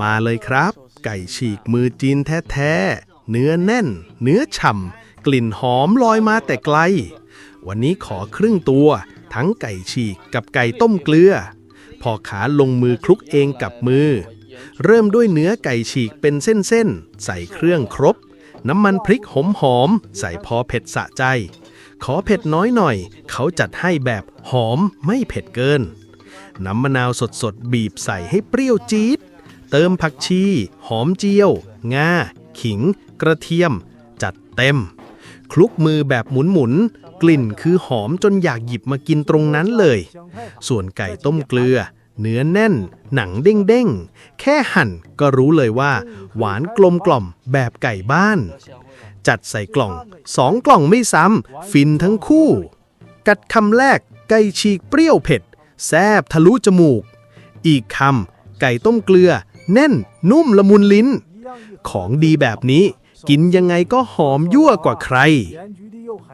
มาเลยครับ ไก่ฉีกมือจีนแท้ๆ เนื้อแน่น เนื้อฉ่ำ กลิ่นหอมลอยมาแต่ไกล วันนี้ขอครึ่งตัว ทั้งไก่ฉีกกับไก่ต้มเกลือ พอขาลงมือคลุกเองกับมือ เริ่มด้วยเนื้อไก่ฉีกเป็นเส้นๆ ใส่เครื่องครบ น้ำมันพริกหอมๆใส่พอเผ็ดสะใจ ขอเผ็ดน้อยหน่อย เขาจัดให้แบบหอมไม่เผ็ดเกิน น้ำมะนาวสดๆ บีบใส่ให้เปรี้ยวจี๊ด เติมผักชี หอมเจียว งา ขิง กระเทียม จัดเต็ม คลุกมือแบบหมุนๆกลิ่นคือหอมจนอยากหยิบมากินตรงนั้นเลย ส่วนไก่ต้มเกลือ เนื้อแน่น หนังเด้งๆ แค่หั่นก็รู้เลยว่า หวานกลมกล่อมแบบไก่บ้าน จัดใส่กล่องสองกล่องไม่ซ้ำ ฟินทั้งคู่ กัดคำแรกไก่ฉีกเปรี้ยวเผ็ด แซบทะลุจมูก อีกคำไก่ต้มเกลือ แน่น นุ่มละมุนลิ้น ของดีแบบนี้ กินยังไงก็หอมยั่วกว่าใคร